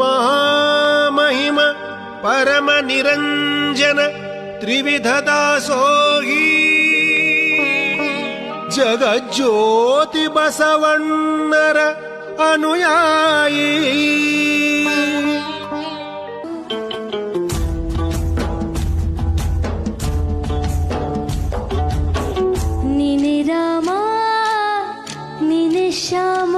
महामहिम परमनिरञ्जन निरञ्जन जगज्योतिबसवण्णर दासोगी जगज्योतिबवन्दर अनुयायी निरामा निशाम